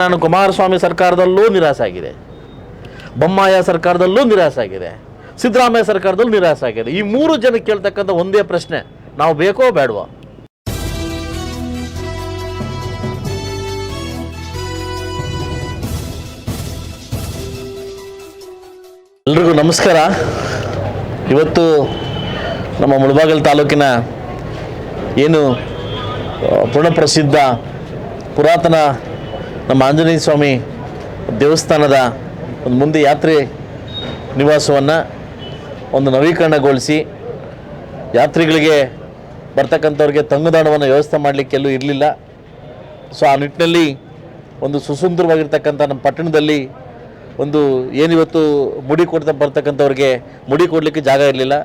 ನಾನು ಕುಮಾರಸ್ವಾಮಿ ಸರ್ಕಾರದಲ್ಲೂ ನಿರಾಸೆ ಆಗಿದೆ ಬೊಮ್ಮಾಯ ಸರ್ಕಾರದಲ್ಲೂ ನಿರಾಸೆ ಆಗಿದೆ ಸಿದ್ದರಾಮಯ್ಯ ಸರ್ಕಾರದಲ್ಲೂ ನಿರಾಸೆ ಆಗಿದೆ ಈ ಮೂರು ಜನ ಕೇಳ್ತಕ್ಕಂಥ ಒಂದೇ ಪ್ರಶ್ನೆ, ನಾವು ಬೇಕೋ ಬೇಡವೋ? ಎಲ್ರಿಗೂ ನಮಸ್ಕಾರ. ಇವತ್ತು ನಮ್ಮ ಮುಳಬಾಗಲ್ ತಾಲೂಕಿನ ಏನು ಪುಣಪ್ರಸಿದ್ಧ ಪುರಾತನ ನಮ್ಮ ಆಂಜನೇಯ ಸ್ವಾಮಿ ದೇವಸ್ಥಾನದ ಒಂದು ಮುಂದೆ ಯಾತ್ರೆ ನಿವಾಸವನ್ನು ಒಂದು ನವೀಕರಣಗೊಳಿಸಿ ಯಾತ್ರಿಗಳಿಗೆ ಬರ್ತಕ್ಕಂಥವ್ರಿಗೆ ತಂಗುದಾಣವನ್ನು ವ್ಯವಸ್ಥೆ ಮಾಡಲಿಕ್ಕೆ ಎಲ್ಲೂ ಇರಲಿಲ್ಲ. ಸೊ, ಆ ನಿಟ್ಟಿನಲ್ಲಿ ಒಂದು ಸುಸುಂದರವಾಗಿರ್ತಕ್ಕಂಥ ನಮ್ಮ ಪಟ್ಟಣದಲ್ಲಿ ಒಂದು ಏನಿವತ್ತು ಮುಡಿ ಕೊಡ್ತಾ ಬರ್ತಕ್ಕಂಥವ್ರಿಗೆ ಮುಡಿ ಕೊಡಲಿಕ್ಕೆ ಜಾಗ ಇರಲಿಲ್ಲ.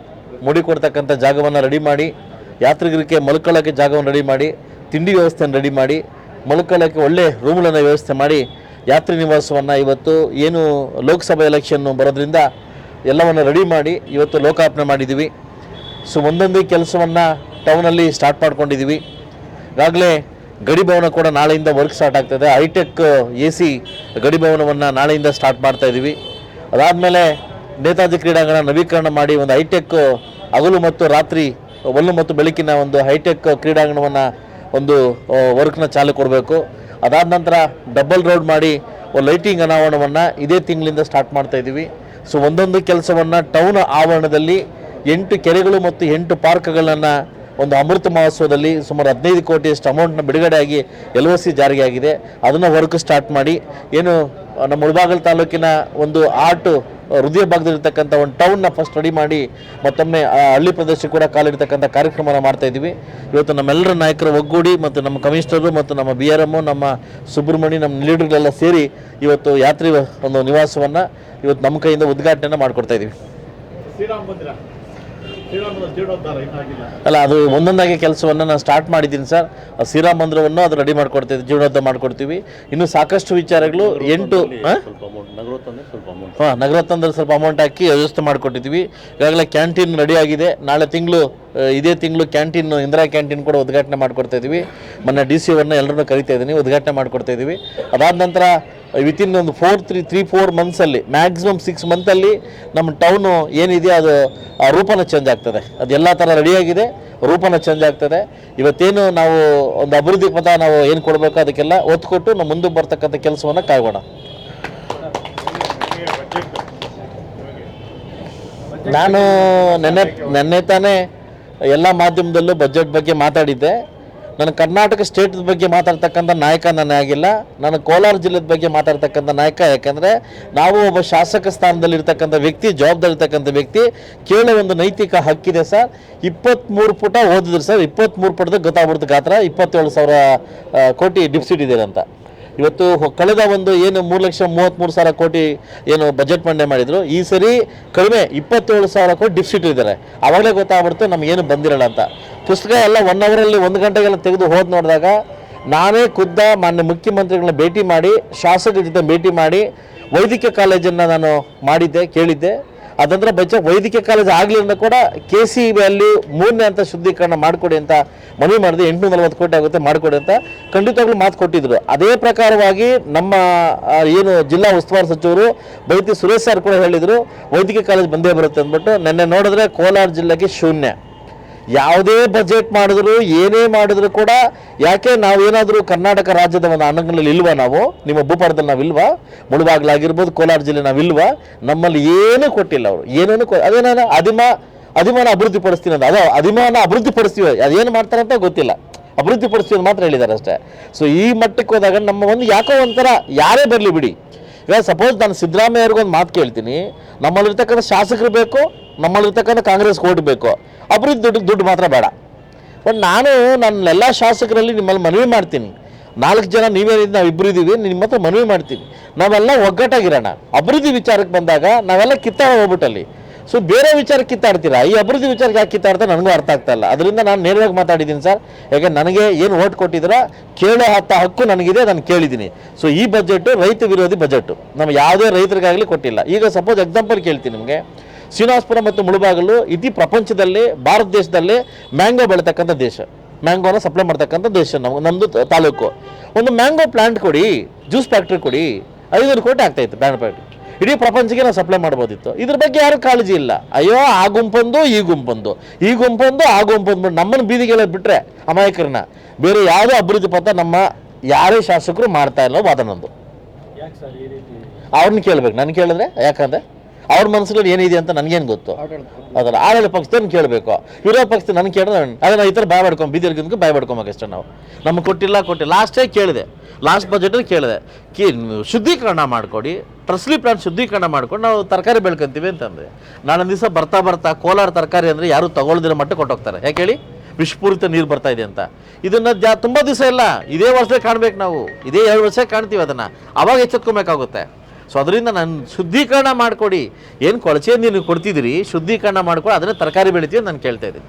ಮುಡಿ ಕೊಡ್ತಕ್ಕಂಥ ಜಾಗವನ್ನು ರೆಡಿ ಮಾಡಿ ಯಾತ್ರಿಗರಿಗೆ ಮಲ್ಕೊಳ್ಳೋಕ್ಕೆ ಜಾಗವನ್ನು ರೆಡಿ ಮಾಡಿ, ತಿಂಡಿ ವ್ಯವಸ್ಥೆಯನ್ನು ರೆಡಿ ಮಾಡಿ ಮಲ್ಕೊಳ್ಳೋಕ್ಕೆ ಒಳ್ಳೆ ರೂಮ್ಗಳನ್ನು ವ್ಯವಸ್ಥೆ ಮಾಡಿ ಯಾತ್ರಿ ನಿವಾಸವನ್ನು ಇವತ್ತು ಏನು ಲೋಕಸಭೆ ಎಲೆಕ್ಷನ್ನು ಬರೋದ್ರಿಂದ ಎಲ್ಲವನ್ನು ರೆಡಿ ಮಾಡಿ ಇವತ್ತು ಲೋಕಾರ್ಪಣೆ ಮಾಡಿದ್ದೀವಿ. ಸೊ, ಒಂದೊಂದೇ ಕೆಲಸವನ್ನು ಟೌನಲ್ಲಿ ಸ್ಟಾರ್ಟ್ ಮಾಡ್ಕೊಂಡಿದ್ದೀವಿ. ಈಗಾಗಲೇ ಗಡಿಭವನ ಕೂಡ ನಾಳೆಯಿಂದ ವರ್ಕ್ ಸ್ಟಾರ್ಟ್ ಆಗ್ತದೆ. ಹೈಟೆಕ್ ಎ ಸಿ ಗಡಿ ಭವನವನ್ನು ನಾಳೆಯಿಂದ ಸ್ಟಾರ್ಟ್ ಮಾಡ್ತಾ ಇದ್ದೀವಿ. ಅದಾದಮೇಲೆ ನೇತಾಜಿ ಕ್ರೀಡಾಂಗಣ ನವೀಕರಣ ಮಾಡಿ ಒಂದು ಹೈಟೆಕ್ ಹಗಲು ಮತ್ತು ರಾತ್ರಿ, ಒಲ್ಲು ಮತ್ತು ಬೆಳಕಿನ ಒಂದು ಹೈಟೆಕ್ ಕ್ರೀಡಾಂಗಣವನ್ನು ಒಂದು ವರ್ಕ್ನ ಚಾಲು ಕೊಡಬೇಕು. ಅದಾದ ನಂತರ ಡಬಲ್ ರೋಡ್ ಮಾಡಿ ಲೈಟಿಂಗ್ ಅನಾವರಣವನ್ನು ಇದೇ ತಿಂಗಳಿಂದ ಸ್ಟಾರ್ಟ್ ಮಾಡ್ತಾ ಇದ್ದೀವಿ ಸೊ ಒಂದೊಂದು ಕೆಲಸವನ್ನು ಟೌನ್ ಆವರಣದಲ್ಲಿ ಎಂಟು ಕೆರೆಗಳು ಮತ್ತು ಎಂಟು ಪಾರ್ಕ್ಗಳನ್ನು ಒಂದು ಅಮೃತ ಮಹೋತ್ಸವದಲ್ಲಿ ಸುಮಾರು ಹದಿನೈದು ಕೋಟಿಯಷ್ಟು ಅಮೌಂಟ್ನ ಬಿಡುಗಡೆ ಆಗಿ ಎಲ್ ಒ ಸಿ ಜಾರಿಗೆ ಆಗಿದೆ. ಅದನ್ನು ವರ್ಕ್ ಸ್ಟಾರ್ಟ್ ಮಾಡಿ, ಏನು ನಮ್ಮ ಮುಳಬಾಗಲ್ ತಾಲೂಕಿನ ಒಂದು ಆರ್ಟ್ ಹೃದಯ ಭಾಗದಲ್ಲಿರ್ತಕ್ಕಂಥ ಒಂದು ಟೌನ್ನ ಫಸ್ಟ್ ರೆಡಿ ಮಾಡಿ ಮತ್ತೊಮ್ಮೆ, ಆ, ಹಳ್ಳಿ ಪ್ರದೇಶಕ್ಕೆ ಕೂಡ ಕಾಲಿಡ್ತಕ್ಕಂಥ ಕಾರ್ಯಕ್ರಮನ ಮಾಡ್ತಾ ಇದ್ದೀವಿ. ಇವತ್ತು ನಮ್ಮೆಲ್ಲರ ನಾಯಕರು ಒಗ್ಗೂಡಿ ಮತ್ತು ನಮ್ಮ ಕಮಿಷನರು ಮತ್ತು ನಮ್ಮ ಬಿ ಆರ್ ಎಮ್ಮು ನಮ್ಮ ಸುಬ್ರಹ್ಮಣ್ಯ, ನಮ್ಮ ಲೀಡರ್ಗಳೆಲ್ಲ ಸೇರಿ ಇವತ್ತು ಯಾತ್ರಿ ಒಂದು ನಿವಾಸವನ್ನು ಇವತ್ತು ನಮ್ಮ ಕೈಯಿಂದ ಉದ್ಘಾಟನೆಯನ್ನು ಮಾಡಿಕೊಡ್ತಾ ಇದ್ದೀವಿ. ಶ್ರೀರಾಮ ಅಲ್ಲ ಅದು ಒಂದೊಂದಾಗಿ ಕೆಲಸವನ್ನು ನಾನು ಸ್ಟಾರ್ಟ್ ಮಾಡಿದ್ದೀನಿ ಸರ್. ಆ ಶ್ರೀರಾಮ ಮಂದಿರವನ್ನು ಅದು ರೆಡಿ ಮಾಡ್ಕೊಡ್ತೀವಿ ಜೀರ್ಣೋದ್ಧ ಮಾಡ್ಕೊಡ್ತೀವಿ. ಇನ್ನು ಸಾಕಷ್ಟು ವಿಚಾರಗಳು ಎಂಟು ಹಾಂ? ಸ್ವಲ್ಪ ಅಮೌಂಟ್ ನಗರೋತ್ತಂದ್ರೆ ಸ್ವಲ್ಪ ಅಮೌಂಟ್ ಹಾಂ ನಗರತ್ತಂದ್ರೆ ಸ್ವಲ್ಪ ಅಮೌಂಟ್ ಹಾಕಿ ವ್ಯವಸ್ಥೆ ಮಾಡಿಕೊಟ್ಟಿದ್ವಿ ಈಗಾಗಲೇ ಕ್ಯಾಂಟೀನ್ ರೆಡಿ ಆಗಿದೆ. ನಾಳೆ ತಿಂಗಳು ಇದೇ ತಿಂಗಳು ಕ್ಯಾಂಟೀನ್ ಇಂದಿರಾ ಕ್ಯಾಂಟೀನ್ ಕೂಡ ಉದ್ಘಾಟನೆ ಮಾಡಿಕೊಡ್ತಾ ಇದ್ದೀವಿ ಮೊನ್ನೆ ಡಿ ಸಿ ಅವ್ರನ್ನ ಎಲ್ಲರನ್ನೂ ಕರಿತಾ ಇದ್ದೀನಿ ಉದ್ಘಾಟನೆ ಮಾಡಿಕೊಡ್ತಾ ಇದ್ದೀವಿ ಅದಾದ ನಂತರ ವಿತಿನ್ ಒಂದು ಫೋರ್ ತ್ರೀ ತ್ರೀ ಫೋರ್ ಮಂತ್ಸಲ್ಲಿ ಮ್ಯಾಕ್ಸಿಮಮ್ ಸಿಕ್ಸ್ ಮಂತಲ್ಲಿ ನಮ್ಮ ಟೌನು ಏನಿದೆ ಅದು ರೂಪನ ಚೇಂಜ್ ಆಗ್ತದೆ. ಅದು ಎಲ್ಲ ಥರ ರೆಡಿಯಾಗಿದೆ ರೂಪನ ಚೇಂಜ್ ಆಗ್ತದೆ. ಇವತ್ತೇನು ನಾವು ಒಂದು ಅಭಿವೃದ್ಧಿ ಪದ ನಾವು ಏನು ಕೊಡಬೇಕು ಅದಕ್ಕೆಲ್ಲ ಒತ್ತು ಕೊಟ್ಟು ನಾವು ಮುಂದೆ ಬರ್ತಕ್ಕಂಥ ಕೆಲಸವನ್ನು ಕಾಯ್ಗೋಣ. ನಾನು ನೆನ್ನೆ ನೆನ್ನೆ ತಾನೇ ಎಲ್ಲ ಮಾಧ್ಯಮದಲ್ಲೂ ಬಜೆಟ್ ಬಗ್ಗೆ ಮಾತಾಡಿದ್ದೆ. ನಾನು ಕರ್ನಾಟಕ ಸ್ಟೇಟ್ ಬಗ್ಗೆ ಮಾತಾಡ್ತಕ್ಕಂಥ ನಾಯಕ ನಾನು ಆಗಿಲ್ಲ. ನಾನು ಕೋಲಾರ ಜಿಲ್ಲೆದ ಬಗ್ಗೆ ಮಾತಾಡ್ತಕ್ಕಂಥ ನಾಯಕ. ಯಾಕಂದರೆ ನಾವು ಒಬ್ಬ ಶಾಸಕ ಸ್ಥಾನದಲ್ಲಿ ಇರ್ತಕ್ಕಂಥ ವ್ಯಕ್ತಿ ಜವಾಬ್ದಾರಿ ಇರ್ತಕ್ಕಂಥ ವ್ಯಕ್ತಿ. ಕೇಳ ಒಂದು ನೈತಿಕ ಹಕ್ಕಿದೆ ಸರ್. ಇಪ್ಪತ್ತ್ಮೂರು ಪುಟ ಓದಿದ್ರು ಸರ್. ಇಪ್ಪತ್ತ್ಮೂರು ಪುಟದ ಗೊತ್ತಾಗ್ಬಿಡ್ತು ಗಾತ್ರ. ಇಪ್ಪತ್ತೇಳು ಸಾವಿರ ಕೋಟಿ ಡಿಪ್ಸಿಟ್ ಇದೆ ಅಂತ. ಇವತ್ತು ಕಳೆದ ಒಂದು ಏನು ಮೂರು ಲಕ್ಷ ಮೂವತ್ತ್ಮೂರು ಸಾವಿರ ಕೋಟಿ ಏನು ಬಜೆಟ್ ಮಂಡನೆ ಮಾಡಿದ್ರು. ಈ ಸರಿ ಕಡಿಮೆ ಇಪ್ಪತ್ತೇಳು ಸಾವಿರ ಕೋಟಿ ಡಿಫಿಸಿಟ್ ಇದ್ದಾರೆ ಆವಾಗಲೇ ಗೊತ್ತಾಗ್ಬಿಡ್ತು ನಮಗೇನು ಬಂದಿರಲ್ಲ ಅಂತ. ಪುಸ್ತಕ ಎಲ್ಲ ಒನ್ ಅವರಲ್ಲಿ ಒಂದು ಗಂಟೆಗೆಲ್ಲ ತೆಗೆದು ಹೋದ್ ನೋಡಿದಾಗ ನಾನೇ ಖುದ್ದ ಮಾನ್ಯ ಮುಖ್ಯಮಂತ್ರಿಗಳನ್ನ ಭೇಟಿ ಮಾಡಿ, ಶಾಸಕರ ಜೊತೆ ಭೇಟಿ ಮಾಡಿ, ವೈದ್ಯಕೀಯ ಕಾಲೇಜನ್ನು ನಾನು ಮಾಡಿದ್ದೆ, ಕೇಳಿದ್ದೆ. ಅದಂದ್ರೆ ಬಚ್ಚ ವೈದ್ಯಕೀಯ ಕಾಲೇಜ್ ಆಗಲಿಲ್ಲ ಕೂಡ ಕೆ ಸಿ ಅಲ್ಲಿ ಮೂರನೇ ಅಂತ ಶುದ್ಧೀಕರಣ ಮಾಡಿಕೊಡಿ ಅಂತ ಮನವಿ ಮಾಡಿದೆ. ಎಂಟುನೂರ ನಲವತ್ತು ಕೋಟಿ ಆಗುತ್ತೆ ಮಾಡಿಕೊಡಿ ಅಂತ ಖಂಡಿತವಾಗ್ಲೂ ಮಾತು ಕೊಟ್ಟಿದ್ರು. ಅದೇ ಪ್ರಕಾರವಾಗಿ ನಮ್ಮ ಏನು ಜಿಲ್ಲಾ ಉಸ್ತುವಾರಿ ಸಚಿವರು ವೈದ್ಯ ಸುರೇಶ್ ಸರ್ ಕೂಡ ಹೇಳಿದರು, ವೈದ್ಯಕೀಯ ಕಾಲೇಜ್ ಬಂದೇ ಬರುತ್ತೆ ಅಂದ್ಬಿಟ್ಟು. ನಿನ್ನೆ ನೋಡಿದ್ರೆ ಕೋಲಾರ ಜಿಲ್ಲೆಗೆ ಶೂನ್ಯ. ಯಾವುದೇ ಬಜೆಟ್ ಮಾಡಿದ್ರು, ಏನೇ ಮಾಡಿದ್ರು ಕೂಡ ಯಾಕೆ ನಾವೇನಾದರೂ ಕರ್ನಾಟಕ ರಾಜ್ಯದ ಒಂದು ಅಣ್ಣಗಳಲ್ಲಿ ಇಲ್ವಾ ನಾವು? ನಿಮ್ಮ ಭೂಪಾರದಲ್ಲಿ ನಾವಿಲ್ವಾ ಮುಳುಬಾಗ್ಲಾಗಿರ್ಬೋದು ಕೋಲಾರ ಜಿಲ್ಲೆ ನಾವಿಲ್ವಾ ನಮ್ಮಲ್ಲಿ ಏನೂ ಕೊಟ್ಟಿಲ್ಲ ಅವರು. ಏನೇನು ಅದೇನ ಅದಿಮ ಅಧಿಮಾನ ಅಭಿವೃದ್ಧಿ ಪಡಿಸ್ತೀನಿ ಅಂತ ಅದು ಅಧಿಮಾನ ಅಭಿವೃದ್ಧಿ ಪಡಿಸ್ತೀವಿ. ಅದೇನು ಮಾಡ್ತಾರೆ ಅಂತ ಗೊತ್ತಿಲ್ಲ. ಅಭಿವೃದ್ಧಿ ಪಡಿಸ್ತೀವಿ ಅಂತ ಮಾತ್ರ ಹೇಳಿದ್ದಾರೆ ಅಷ್ಟೇ. ಸೊ ಈ ಮಟ್ಟಕ್ಕೆ ಹೋದಾಗ ನಮ್ಮ ಒಂದು ಯಾಕೋ ಒಂಥರ ಯಾರೇ ಬರಲಿ ಬಿಡಿ. ಇವಾಗ ಸಪೋಸ್ ನಾನು ಸಿದ್ದರಾಮಯ್ಯ ಅವ್ರಿಗೊಂದು ಮಾತು ಕೇಳ್ತೀನಿ. ನಮ್ಮಲ್ಲಿರ್ತಕ್ಕಂಥ ಶಾಸಕರು ಬೇಕು ನಮ್ಮಲ್ಲಿರ್ತಕ್ಕಂಥ ಕಾಂಗ್ರೆಸ್ ಓಟ್ ಬೇಕು. ಅಭಿವೃದ್ಧಿ ದುಡ್ಡು ದುಡ್ಡು ಮಾತ್ರ ಬೇಡ. ಬಟ್ ನಾನು ನನ್ನ ಎಲ್ಲ ಶಾಸಕರಲ್ಲಿ ನಿಮ್ಮಲ್ಲಿ ಮನವಿ ಮಾಡ್ತೀನಿ. ನಾಲ್ಕು ಜನ ನೀವೇನಿದ್ದು ನಾವು ಇಬ್ಬರು ಇದ್ದೀವಿ ನಿಮ್ಮ ಹತ್ರ ಮನವಿ ಮಾಡ್ತೀನಿ. ನಾವೆಲ್ಲ ಒಗ್ಗಟ್ಟಾಗಿರೋಣ. ಅಭಿವೃದ್ಧಿ ವಿಚಾರಕ್ಕೆ ಬಂದಾಗ ನಾವೆಲ್ಲ ಕಿತ್ತಾಡ ಹೋಗ್ಬಿಟ್ಟಲ್ಲಿ. ಸೊ ಬೇರೆ ವಿಚಾರಕ್ಕೆ ಕಿತ್ತಾಡ್ತೀರಾ? ಈ ಅಭಿವೃದ್ಧಿ ವಿಚಾರಕ್ಕೆ ಯಾಕೆ ಕಿತ್ತಾಡ್ತಾ ನನಗೂ ಅರ್ಥ ಆಗ್ತಾ ಇಲ್ಲ. ಅದರಿಂದ ನಾನು ನೇರವಾಗಿ ಮಾತಾಡಿದ್ದೀನಿ ಸರ್. ಯಾಕೆ ನನಗೆ ಏನು ಓಟ್ ಕೊಟ್ಟಿದ್ದೀರಾ? ಕೇಳೋ ಹತ್ತ ಹಕ್ಕು ನನಗಿದೆ ನಾನು ಕೇಳಿದ್ದೀನಿ. ಸೊ ಈ ಬಜೆಟ್ ರೈತ ವಿರೋಧಿ ಬಜೆಟ್ ನಮ್ಮ ಯಾವುದೇ ರೈತರಿಗಾಗಲಿ ಕೊಟ್ಟಿಲ್ಲ. ಈಗ ಸಪೋಸ್ ಎಕ್ಸಾಂಪಲ್ ಕೇಳ್ತೀನಿ ನಿಮಗೆ. ಶ್ರೀನಿವಾಸಪುರ ಮತ್ತು ಮುಳುಬಾಗಲು ಇಡೀ ಪ್ರಪಂಚದಲ್ಲಿ ಭಾರತ ದೇಶದಲ್ಲಿ ಮ್ಯಾಂಗೋ ಬೆಳೀತಕ್ಕಂಥ ದೇಶ. ಮ್ಯಾಂಗೋನ ಸಪ್ಲೈ ಮಾಡ್ತಕ್ಕಂಥ ದೇಶ ನಾವು ನಮ್ಮದು ತಾಲೂಕು. ಒಂದು ಮ್ಯಾಂಗೋ ಪ್ಲಾಂಟ್ ಕೊಡಿ ಜ್ಯೂಸ್ ಫ್ಯಾಕ್ಟ್ರಿ ಕೊಡಿ ಐನೂರು ಕೋಟಿ ಆಗ್ತಾಯಿತ್ತು ಬ್ಯಾಂಡ್ ಫ್ಯಾಕ್ಟ್ರಿ ಇಡೀ ಪ್ರಪಂಚಕ್ಕೆ ನಾವು ಸಪ್ಲೈ ಮಾಡ್ಬೋದಿತ್ತು. ಇದ್ರ ಬಗ್ಗೆ ಯಾರು ಕಾಳಜಿ ಇಲ್ಲ. ಅಯ್ಯೋ ಆ ಗುಂಪೊಂದು ಈ ಗುಂಪೊಂದು. ಈ ಗುಂಪೊಂದು ಆ ಗುಂಪೊಂದು. ನಮ್ಮನ್ನು ಬೀದಿಗೆಲ್ಲ ಬಿಟ್ಟರೆ ಅಮಾಯಕರನ್ನ. ಬೇರೆ ಯಾವುದೇ ಅಭಿವೃದ್ಧಿ ಪಥ ನಮ್ಮ ಯಾರೇ ಶಾಸಕರು ಮಾಡ್ತಾ ಇಲ್ಲ ವಾದ ನಂದು ಅವ್ರನ್ನ ಕೇಳ್ಬೇಕು. ನಾನು ಕೇಳಿದ್ರೆ ಯಾಕಂದ್ರೆ ಅವ್ರ ಮನಸ್ಸಲ್ಲಿ ಏನಿದೆ ಅಂತ ನನಗೇನು ಗೊತ್ತು? ಅದಲ್ಲ ಆಡಳಿತ ಪಕ್ಷದವ್ರನ್ನ ಕೇಳಬೇಕು? ವಿರೋಧ ಪಕ್ಷದ ನನಗೆ ಕೇಳಿದ್ರೆ ಅದನ್ನ ಈ ಥರ ಬಾಯ್ ಬಡ್ಕೊಂಡು ಬೀದಿರ್ಗಿಂದ ಬಾಯ್ ಬಡ್ಕೊಬೇಕು ಅಷ್ಟೇ ನಾವು. ನಮಗೆ ಕೊಟ್ಟಿಲ್ಲ ಕೊಟ್ಟಿಲ್ಲ. ಲಾಸ್ಟೇ ಕೇಳಿದೆ. ಲಾಸ್ಟ್ ಬಜೆಟಲ್ಲಿ ಕೇಳಿದೆ. ಕಿ ಶುದ್ಧೀಕರಣ ಮಾಡಿಕೊಡಿ. ಟ್ರಸ್ಲಿ ಪ್ಲಾಂಟ್ ಶುದ್ಧೀಕರಣ ಮಾಡ್ಕೊಂಡು. ನಾವು ತರಕಾರಿ ಬೆಳ್ಕೊಂತೀವಿ ಅಂತಂದರೆ ನಾನೊಂದು ದಿವಸ ಬರ್ತಾ ಬರ್ತಾ ಕೋಲಾರ ತರಕಾರಿ ಅಂದರೆ ಯಾರು ತಗೊಳ್ದಿರೋ ಮಟ್ಟ ಕೊಟ್ಟೋಗ್ತಾರೆ. ಯಾಕೆ ಹೇಳಿ? ವಿಷಪೂರಿತ ನೀರು ಬರ್ತಾ ಇದೆ ಅಂತ. ಇದನ್ನು ಜಾ ತುಂಬ ದಿವಸ ಇಲ್ಲ. ಇದೇ ವರ್ಷದಲ್ಲಿ ಕಾಣ್ಬೇಕು ನಾವು. ಇದೇ ಎರಡು ವರ್ಷ ಕಾಣ್ತೀವಿ ಅದನ್ನು. ಅವಾಗ ಎಚ್ಚೆತ್ಕೊಬೇಕಾಗುತ್ತೆ. ಸೊ ಅದರಿಂದ ನಾನು ಶುದ್ಧೀಕರಣ ಮಾಡಿಕೊಡಿ. ಏನು ಕೊಳಚೆ ನೀನು ಕೊಡ್ತಿದ್ದೀರಿ ಶುದ್ಧೀಕರಣ ಮಾಡಿಕೊಡಿ ಅದನ್ನೇ ತರಕಾರಿ ಬೆಳಿತೀವಿ ಅಂತ ನಾನು ಕೇಳ್ತಾ ಇದ್ದೀನಿ.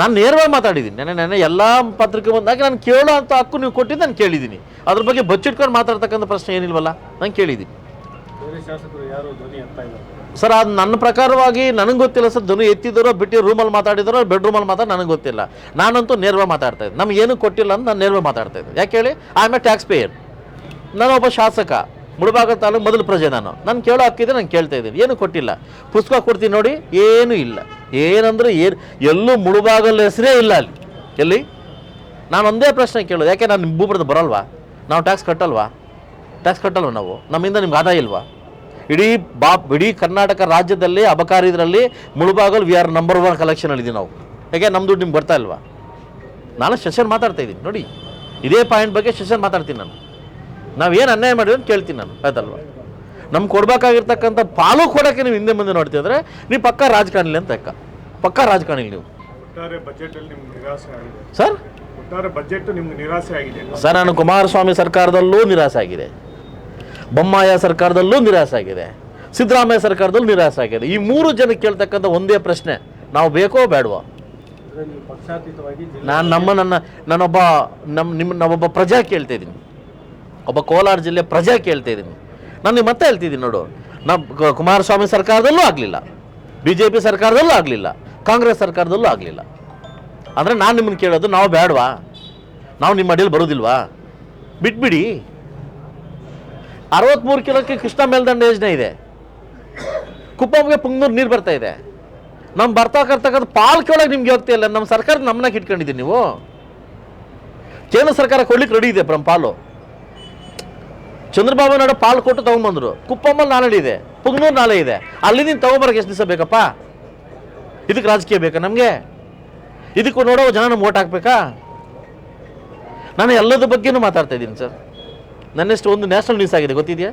ನಾನು ನೇರವಾಗಿ ಮಾತಾಡಿದ್ದೀನಿ. ನೆನೆ ನೆನೆ ಎಲ್ಲ ಪತ್ರಿಕೆ ಬಂದಾಗ ನಾನು ಕೇಳೋ ಅಂತ ಹಕ್ಕು ನೀವು ಕೊಟ್ಟಿದ್ದು ನಾನು ಕೇಳಿದ್ದೀನಿ. ಅದ್ರ ಬಗ್ಗೆ ಬಚ್ಚಿಟ್ಕೊಂಡು ಮಾತಾಡ್ತಕ್ಕಂಥ ಪ್ರಶ್ನೆ ಏನಿಲ್ವಲ್ಲ ನಾನು ಕೇಳಿದ್ದೀನಿ. ಸರ್ ಅದು ನನ್ನ ಪ್ರಕಾರವಾಗಿ ನನಗೆ ಗೊತ್ತಿಲ್ಲ ಸರ್ ಧ್ವನಿ ಎತ್ತಿದ್ದಾರೋ ಬಿಟ್ಟು ರೂಮಲ್ಲಿ ಮಾತಾಡಿದಾರೋ ಬೆಡ್ರೂಮಲ್ಲಿ ಮಾತಾಡಿ ನನಗೆ ಗೊತ್ತಿಲ್ಲ. ನಾನಂತೂ ನೇರವಾಗಿ ಮಾತಾಡ್ತಾ ಇದ್ದೆ ನಮ್ಗೆ ಏನು ಕೊಟ್ಟಿಲ್ಲ ಅಂತ ನಾನು ನೇರವಾಗಿ ಮಾತಾಡ್ತಾ ಇದ್ದೆ ಯಾಕೆ ಹೇಳಿ? I am a taxpayer ನಾನು ಒಬ್ಬ ಶಾಸಕ. ಮುಳಬಾಗ ತಾಲೂಕು ಮೊದಲು ಪ್ರಜೆ ನಾನು. ನಾನು ಕೇಳೋ ಹಾಕಿದ್ರೆ ನಾನು ಕೇಳ್ತಾ ಇದ್ದೀನಿ. ಏನು ಕೊಟ್ಟಿಲ್ಲ. ಪುಸ್ತಕ ಕೊಡ್ತೀನಿ ನೋಡಿ, ಏನೂ ಇಲ್ಲ. ಏನಂದ್ರೆ ಏನು, ಎಲ್ಲೂ ಮುಳುಬಾಗಲ್ ಹೆಸರೇ ಇಲ್ಲ ಅಲ್ಲಿ. ಎಲ್ಲಿ? ನಾನು ಒಂದೇ ಪ್ರಶ್ನೆ ಕೇಳೋದು. ಯಾಕೆ ನಾನು ಭೂಪುರದ ಬರಲ್ವಾ? ನಾವು ಟ್ಯಾಕ್ಸ್ ಕಟ್ಟಲ್ವಾ? ಟ್ಯಾಕ್ಸ್ ಕಟ್ಟಲ್ವ ನಾವು? ನಮ್ಮಿಂದ ನಿಮ್ಗೆ ಆದಾಯ ಇಲ್ವಾ? ಇಡೀ ಬಾ ಇಡೀ ಕರ್ನಾಟಕ ರಾಜ್ಯದಲ್ಲಿ ಅಬಕಾರಿ ಇದರಲ್ಲಿ Mulbagal V R number one collection ಇದ್ದೀವಿ ನಾವು. ಯಾಕೆ ನಮ್ಮ ದುಡ್ಡು ನಿಮ್ಗೆ ಬರ್ತಾ ಇಲ್ವಾ? ನಾನು ಸೆಷನ್ ಮಾತಾಡ್ತಾ ಇದ್ದೀನಿ. ನೋಡಿ, ಇದೇ ಪಾಯಿಂಟ್ ಬಗ್ಗೆ ಸೆಷನ್ ಮಾತಾಡ್ತೀನಿ ನಾನು. ನಾವೇನು ಅನ್ಯಾಯ ಮಾಡಿದ್ವಿ ಅಂತ ಕೇಳ್ತೀನಿ ನಾನು ಆಯ್ತಲ್ವಾ? ನಮ್ಗೆ ಕೊಡಬೇಕಾಗಿರ್ತಕ್ಕಂಥ ಪಾಲು ಕೊಡೋಕ್ಕೆ ನೀವು ಹಿಂದೆ ಮುಂದೆ ನೋಡ್ತಿದ್ರೆ ನೀವು ಪಕ್ಕ ರಾಜಕಾರಣಿಲಿ ಅಂತ ಅಕ್ಕ ಪಕ್ಕ ರಾಜಕಾರಣಿ ನೀವು. ಒಟ್ಟಾರೆ ಬಜೆಟ್ ಅಲ್ಲಿ ನಿಮ್ಗೆ ನಿರಾಸೆ ಆಗಿದೆ. ಸರ್? ಒಟ್ಟಾರೆ ಬಜೆಟ್ ನಿಮ್ಗೆ ನಿರಾಸೆ ಆಗಿದೆ. ಸರ್ ನಾನು ಕುಮಾರಸ್ವಾಮಿ ಸರ್ಕಾರದಲ್ಲೂ ನಿರಾಸೆ ಆಗಿದೆ. ಬೊಮ್ಮಾಯ ಸರ್ಕಾರದಲ್ಲೂ ನಿರಾಸೆ ಆಗಿದೆ. ಸಿದ್ದರಾಮಯ್ಯ ಸರ್ಕಾರದಲ್ಲೂ ನಿರಾಸೆ ಆಗಿದೆ. ಈ ಮೂರು ಜನಕ್ಕೆ ಕೇಳ್ತಕ್ಕಂಥ ಒಂದೇ ಪ್ರಶ್ನೆ ನಾವು ಬೇಕೋ ಬೇಡವೋ? ನೀವು ಪಕ್ಷಾತೀತವಾಗಿ ನಾನು ನಮ್ಮ ನನ್ನ ನಾನೊಬ್ಬ ನಮ್ಮ ನಿಮ್ಮ ನಾವೊಬ್ಬ ಪ್ರಜಾ ಕೇಳ್ತಾ ಇದ್ದೀನಿ. ಒಬ್ಬ ಕೋಲಾರ ಜಿಲ್ಲೆ ಪ್ರಜಾ ಕೇಳ್ತಾ ಇದ್ದೀನಿ. ನಾನು ಮತ್ತೆ ಹೇಳ್ತಿದ್ದೀನಿ ನೋಡು. ನಮ್ಮ ಕುಮಾರಸ್ವಾಮಿ ಸರ್ಕಾರದಲ್ಲೂ ಆಗಲಿಲ್ಲ. ಬಿ ಜೆ ಪಿ ಸರ್ಕಾರದಲ್ಲೂ ಆಗಲಿಲ್ಲ. ಕಾಂಗ್ರೆಸ್ ಸರ್ಕಾರದಲ್ಲೂ ಆಗಲಿಲ್ಲ. ಅಂದರೆ ನಾನು ನಿಮ್ಮನ್ನು ಕೇಳೋದು ನಾವು ಬೇಡವಾ ನಾವು ನಿಮ್ಮ ಅಡಿಯಲ್ಲಿ ಬರೋದಿಲ್ವಾ? ಬಿಟ್ಬಿಡಿ. ಅರವತ್ತ್ಮೂರು ಕಿಲೋಕ್ಕೆ ಕೃಷ್ಣ ಮೇಲ್ದಂಡ ಯೋಜನೆ ಇದೆ. ಕುಪ್ಪಂಗೆ ಪುಂಗ್ನೂರು ನೀರು ಬರ್ತಾ ಇದೆ. ನಮ್ಮ ಬರ್ತಾ ಕರ್ತಕ್ಕಂಥ ಪಾಲ್ ಕೇಳೋಕೆ ನಿಮ್ಗೆ ಹೋಗ್ತಾ ಇಲ್ಲ. ನಮ್ಮ ಸರ್ಕಾರ ನಮ್ಮನ್ನ ಇಟ್ಕೊಂಡಿದ್ದೀನಿ ನೀವು. ಕೇಂದ್ರ ಸರ್ಕಾರ ಕೊಡ್ಲಿಕ್ಕೆ ರೆಡಿ ಇದೆ ಬ್ರಹ್ಮ ಪಾಲು. ಚಂದ್ರಬಾಬು ನಾಯ್ಡು ಪಾಲು ಕೊಟ್ಟು ತಗೊಂಬಂದ್ರು. ಕುಪ್ಪಮ್ಮಲ್ಲಿ ನಾಲೆಡಿ ಇದೆ, ಪುಗ್ನೂರು ನಾಲೆ ಇದೆ. ಅಲ್ಲಿ ನೀನು ತಗೊಂಬರಕ್ಕೆ ಎಷ್ಟು ದಿವಸ ಬೇಕಪ್ಪ? ಇದಕ್ಕೆ ರಾಜಕೀಯ ಬೇಕಾ ನಮಗೆ? ಇದಕ್ಕೂ ನೋಡೋ ಜನ ನಮ್ಗೆ ಓಟ್ ಹಾಕ್ಬೇಕಾ? ನಾನು ಎಲ್ಲದ ಬಗ್ಗೆನೂ ಮಾತಾಡ್ತಾ ಇದ್ದೀನಿ ಸರ್. ನನ್ನೆಷ್ಟು ಒಂದು ನ್ಯಾಷನಲ್ ನ್ಯೂಸ್ ಆಗಿದೆ, ಗೊತ್ತಿದೆಯಾ?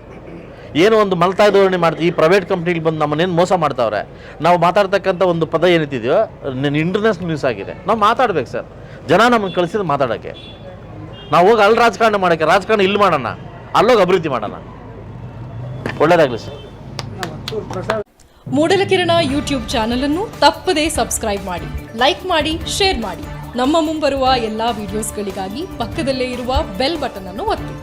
ಏನೋ ಒಂದು ಮಲತಾ ಧೋರಣೆ ಮಾಡ್ತೀವಿ ಈ ಪ್ರೈವೇಟ್ ಕಂಪ್ನಿಗೆ ಬಂದು ನಮ್ಮನ್ನೇನು ಮೋಸ ಮಾಡ್ತಾವ್ರೆ? ನಾವು ಮಾತಾಡ್ತಕ್ಕಂಥ ಒಂದು ಪದ ಏನಿದೆಯೋ ಇಂಟರ್ನ್ಯಾಷನಲ್ ನ್ಯೂಸ್ ಆಗಿದೆ. ನಾವು ಮಾತಾಡ್ಬೇಕು ಸರ್. ಜನ ನಮ್ಮನ್ನು ಕಳಿಸಿದ ಮಾತಾಡೋಕ್ಕೆ. ನಾವು ಹೋಗಿ ಅಲ್ಲಿ ರಾಜಕಾರಣ ಮಾಡೋಕ್ಕೆ, ರಾಜಕಾರಣ ಇಲ್ಲಿ ಮಾಡೋಣ. ಅಲ್ಲೋಗಿ ಅಭಿವೃದ್ಧಿ ಮಾಡೋಣ ಒಳ್ಳೇದಾಗಲಿ ಸರ್. ಮೂಡಲಕಿರಣ ಯೂಟ್ಯೂಬ್ ಚಾನಲ್ ಅನ್ನು ತಪ್ಪದೇ ಸಬ್ಸ್ಕ್ರೈಬ್ ಮಾಡಿ, ಲೈಕ್ ಮಾಡಿ, ಶೇರ್ ಮಾಡಿ. ನಮ್ಮ ಮುಂಬರುವ ಎಲ್ಲಾ ವಿಡಿಯೋಸ್ಗಳಿಗಾಗಿ ಪಕ್ಕದಲ್ಲೇ ಇರುವ ಬೆಲ್ ಬಟನ್ ಅನ್ನು ಒತ್ತಿ.